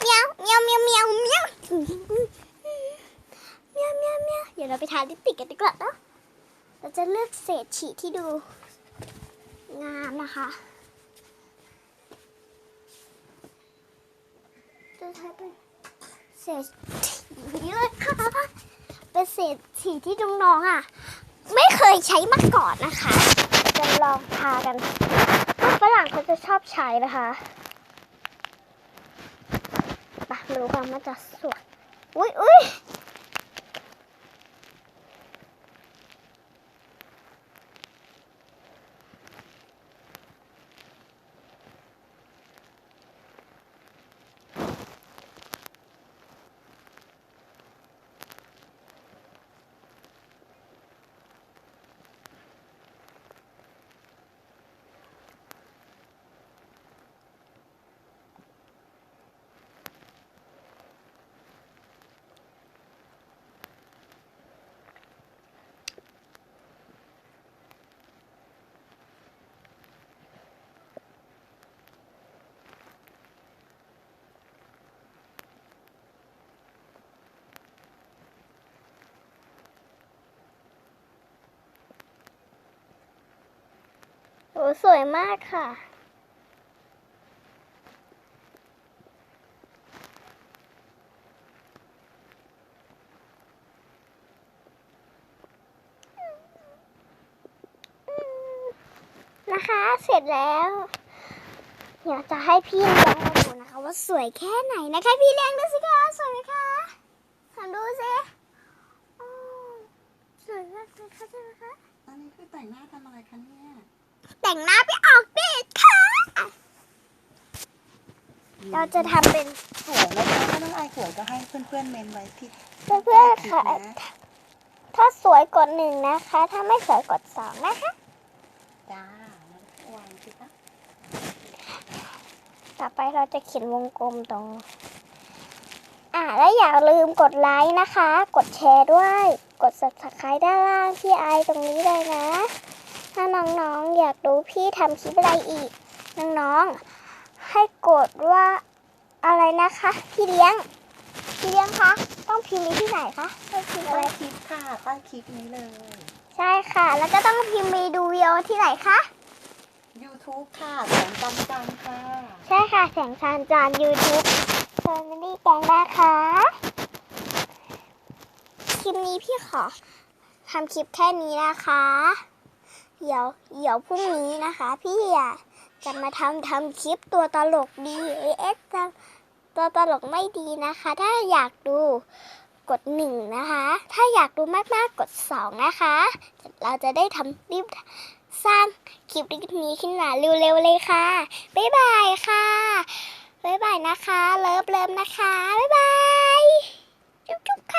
เมียวเมียวเมียวเมียวเมียวเมียวเมียวเมียวเดี๋ยวเราไปทาลิปสติกกันดีกว่าเนอะเราจะเลือกเศษฉีดที่ดูงามนะคะจะใช้เป็นเศษฉีเลยค่ะเป็นเศษฉีที่น้องๆอะ ไม่เคยใช้มาก่อนนะคะ จะลองทากันฝรั่งเขาจะชอบใช้นะคะ หนูความมาจะสวดอุ้ยอุ้ย โอ้สวยมากค่ะ นะคะ เสร็จแล้ว เดี๋ยวจะให้พี่เลี้ยงมาดูนะคะ ว่าสวยแค่ไหนนะคะพี่เลี้ยงดูสิคะสวยไหมคะถามดูสิอ๋อสวยมากเลยค่ะใช่ไหมคะอันนี้คือแต่งหน้าทำอะไรคะเนี่ย แต่งหน้าไปออกเดทค่ะ เราจะทำเป็นสวยแล้วถ้าน้องไอายสวยก็ให้เพื่อนๆเมนไว้ที่เพื่อนๆค่ะใต้ลิปนะถ้าสวยกดหนึ่งนะคะ ถ้าไม่สวยกดสองนะคะ จ้าแล้ววางสิคะต่อไปเราจะเขียนวงกลมตรง อ่าและอย่าลืมกดไลค์นะคะ กดแชร์ด้วย กด subscribe ด้านล่างที่ไอตรงนี้เลยนะ ถ้าน้องๆ อยากดูพี่ทำคลิปอะไรอีก น้องๆ ให้กดว่าอะไรนะคะ พี่เลี้ยง พี่เลี้ยงคะ ต้องพิมพ์ไว้ที่ไหนคะต้องพิมพ์อะใต้ไร คลิปค่ะใต้คลิปนี้เลย ใช่ค่ะ แล้วก็ต้องพิมพ์ไปดูวิดีโอที่ไหนคะ YouTube ค่ะแสงจันจันค่ะ ใช่ค่ะ แสงชานจาน YouTube Family แกงนะคะ คลิปนี้พี่ขอทำคลิปแค่นี้นะคะ เดี๋ยวเดี๋ยวพรุ่งนี้นะคะ พี่อยากจะมาทำทำคลิปตัวตลกดีเอ็กจะตัวตลกไม่ดีนะคะ ถ้าอยากดูกดหนึ่งนะคะ ถ้าอยากดูมากๆกดสองนะคะ เราจะได้ทำรีบสร้างคลิปนี้ขึ้นมาเร็วๆเลยค่ะ บ๊ายบายค่ะ บ๊ายบายนะคะ เลิฟเลิฟนะคะ บ๊ายบาย จุ๊บจุ๊บ